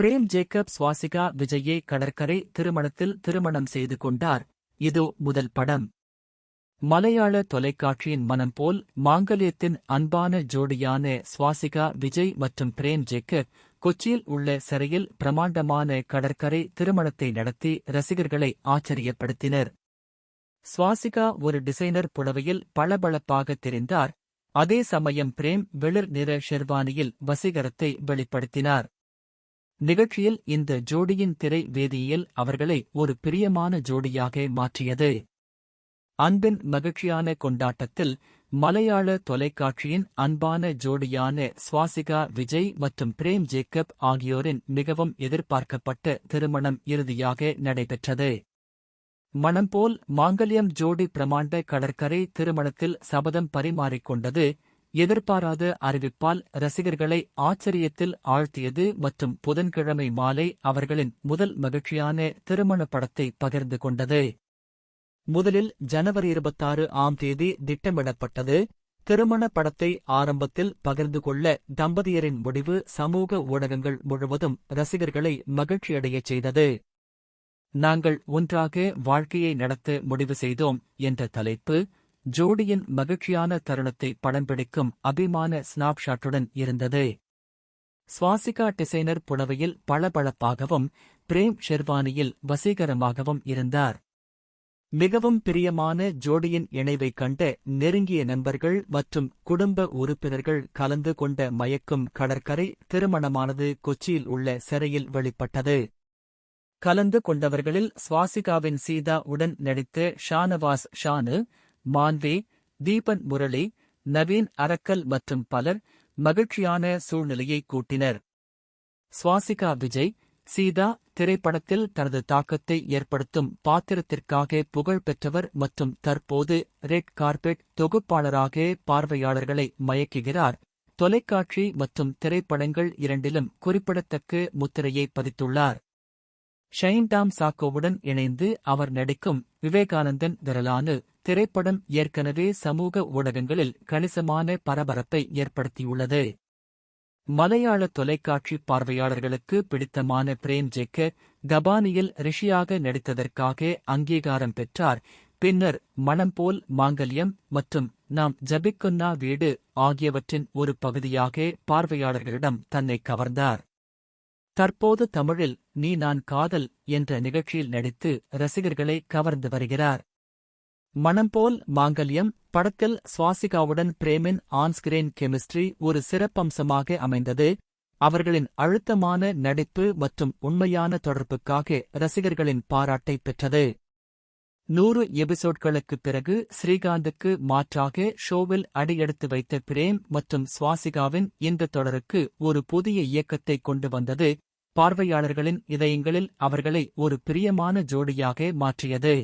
Frame Jacob Swasika விஜயை கடற்கரை திருமணத்தில் திருமணம் செய்து கொண்டார். இது முதல் படம். மலையாள தொலைக்காட்சியின் மனம் போல் மாங்கல்யத்தின் அன்பான ஜோடியான சுவாசிகா விஜய் மற்றும் பிரேம் ஜேக்கப் கொச்சியில் உள்ள சிறையில் பிரமாண்டமான கடற்கரை திருமணத்தை நடத்தி ரசிகர்களை ஆச்சரியப்படுத்தினர். சுவாசிகா ஒரு டிசைனர் புடவையில் பளபளப்பாக தெரிந்தார். அதே சமயம் பிரேம் வெளிர் நிற ஷெர்வானியில் வசீகரத்தை வெளிப்படுத்தினார். நிகழ்ச்சியில் இந்த ஜோடியின் திரை வேதியியல் அவர்களை ஒரு பிரியமான ஜோடியாக மாற்றியது. அன்பின் மகிழ்ச்சியான கொண்டாட்டத்தில் மலையாள தொலைக்காட்சியின் அன்பான ஜோடியான சுவாசிகா விஜய் மற்றும் பிரேம் ஜேக்கப் ஆகியோரின் மிகவும் எதிர்பார்க்கப்பட்ட திருமணம் இறுதியாக நடைபெற்றது. மணம்போல் மாங்கல்யம் ஜோடி பிரமாண்ட கடற்கரை திருமணத்தில் சபதம் பரிமாறிக்கொண்டது எதிர்பாராத அறிவிப்பால் ரசிகர்களை ஆச்சரியத்தில் ஆழ்த்தியது மற்றும் புதன்கிழமை மாலை அவர்களின் முதல் மகிழ்ச்சியான திருமண படத்தை பகிர்ந்து கொண்டது. முதலில் ஜனவரி இருபத்தாறு ஆம் தேதி திட்டமிடப்பட்டது. திருமண படத்தை ஆரம்பத்தில் பகிர்ந்து கொள்ள தம்பதியரின் முடிவு சமூக ஊடகங்கள் முழுவதும் ரசிகர்களை மகிழ்ச்சியடையச் செய்தது. நாங்கள் ஒன்றாக வாழ்க்கையை நடத்த முடிவு செய்தோம் என்ற தலைப்பு ஜோடியின் மகிழ்ச்சியான தருணத்தை படம் பிடிக்கும் அபிமான ஸ்னாப்ஷாட்டுடன் இருந்தது. சுவாசிகா டிசைனர் புடவையில் பளபளப்பாகவும் பிரேம் ஷெர்வானியில் வசீகரமாகவும் இருந்தார். மிகவும் பிரியமான ஜோடியின் இணைவைக் கண்ட நெருங்கிய நண்பர்கள் மற்றும் குடும்ப உறுப்பினர்கள் கலந்து கொண்ட மயக்கும் கடற்கரை திருமணமானது கொச்சியில் உள்ள சிறையில் வெளிப்பட்டது. கலந்து கொண்டவர்களில் சுவாசிகாவின் சீதா உடன் நடித்த ஷானவாஸ் ஷானு மான்வே தீபன் முரளி நவீன் அரக்கல் மற்றும் பலர் மகிழ்ச்சியான சூழ்நிலையை கூட்டினர். சுவாசிகா விஜய் சீதா திரைப்படத்தில் தனது தாக்கத்தை ஏற்படுத்தும் பாத்திரத்திற்காக புகழ் பெற்றவர் மற்றும் தற்போது ரெட் கார்பெட் தொகுப்பாளராக பார்வையாளர்களை மயக்குகிறார். தொலைக்காட்சி மற்றும் திரைப்படங்கள் இரண்டிலும் குறிப்பிடத்தக்க முத்திரையை பதித்துள்ளார். ஷைன்டாம் சாக்கோவுடன் இணைந்து அவர் நடிக்கும் விவேகானந்தன் விரலானு திரைப்படம் ஏற்கனவே சமூக ஊடகங்களில் கணிசமான பரபரப்பை ஏற்படுத்தியுள்ளது. மலையாள தொலைக்காட்சி பார்வையாளர்களுக்கு பிடித்தமான பிரேம் ஜெக்க கபானியில் ரிஷியாக நடித்ததற்காக அங்கீகாரம் பெற்றார். பின்னர் மணம்போல் மாங்கல்யம் மற்றும் நாம் ஜபிக்குன்னா வீடு ஆகியவற்றின் ஒரு பகுதியாக பார்வையாளர்களிடம் தன்னை கவர்ந்தார். தற்போது தமிழில் நீ நான் காதல் என்ற நிகழ்ச்சியில் நடித்து ரசிகர்களை கவர்ந்து வருகிறார். மணம்போல் மாங்கல்யம் படத்தில் சுவாசிகாவுடன் பிரேமின் ஆன்ஸ்கிரீன் கெமிஸ்ட்ரி ஒரு சிறப்பம்சமாக அமைந்தது. அவர்களின் அழுத்தமான நடிப்பு மற்றும் உண்மையான தொடர்புக்காக ரசிகர்களின் பாராட்டை பெற்றது. நூறு எபிசோட்களுக்குப் பிறகு ஸ்ரீகாந்துக்கு மாற்றாக ஷோவில் அடியெடுத்து வைத்த பிரேம் மற்றும் சுவாசிகாவின் இந்த தொடருக்கு ஒரு புதிய இயக்கத்தை கொண்டு வந்தது. பார்வையாளர்களின் இதயங்களில் அவர்களை ஒரு பிரியமான ஜோடியாக மாற்றியது.